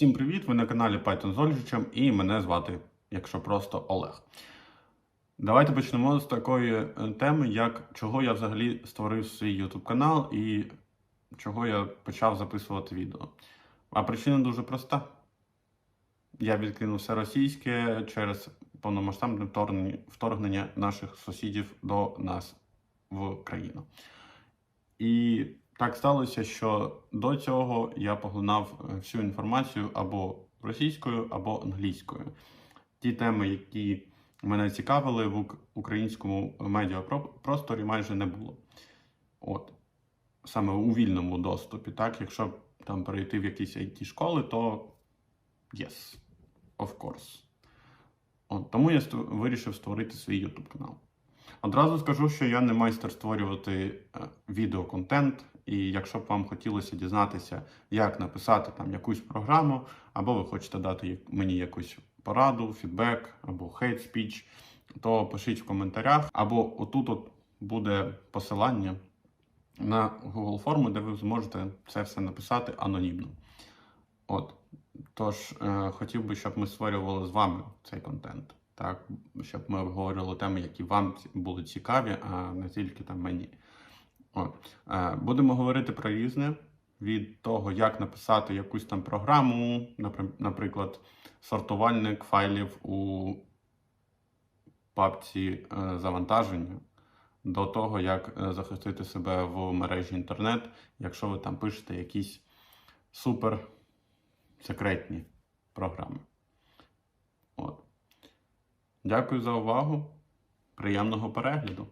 Всім привіт! Ви на каналі Python з Ольжичем і мене звати, якщо просто Олег. Давайте почнемо з такої е, теми, як чого я взагалі створив свій YouTube канал і чого я почав записувати відео. А причина дуже проста. Я відкинув все російське через повномасштабне вторгнення, вторгнення наших сусідів до нас в країну. І так сталося, що до цього я поглинав е, всю інформацію або російською, або англійською. Ті теми, які мене цікавили в ук- українському медіапросторі, майже не було. От. Саме у вільному доступі. Так? Якщо там перейти в якісь it школи, то yes, of course. От, тому я вирішив створити свій YouTube канал. Одразу скажу, що я не майстер створювати е, відеоконтент, і якщо б вам хотілося дізнатися, як написати там якусь програму, або ви хочете дати мені якусь пораду, фідбек або хейт спіч, то пишіть в коментарях, або отут от буде посилання на Google форму, де ви зможете це все написати анонімно. От. Тож, е, хотів би, щоб ми створювали з вами цей контент. Так, щоб ми обговорювали теми, які вам були цікаві, а не тільки там мені. От. Е, Будемо говорити про різне від того, як написати якусь там програму, наприклад, сортувальник файлів у папці е, завантаження, до того, як е, захистити себе в мережі інтернет, якщо ви там пишете якісь супер секретні програми. Дякую за увагу. Приємного перегляду!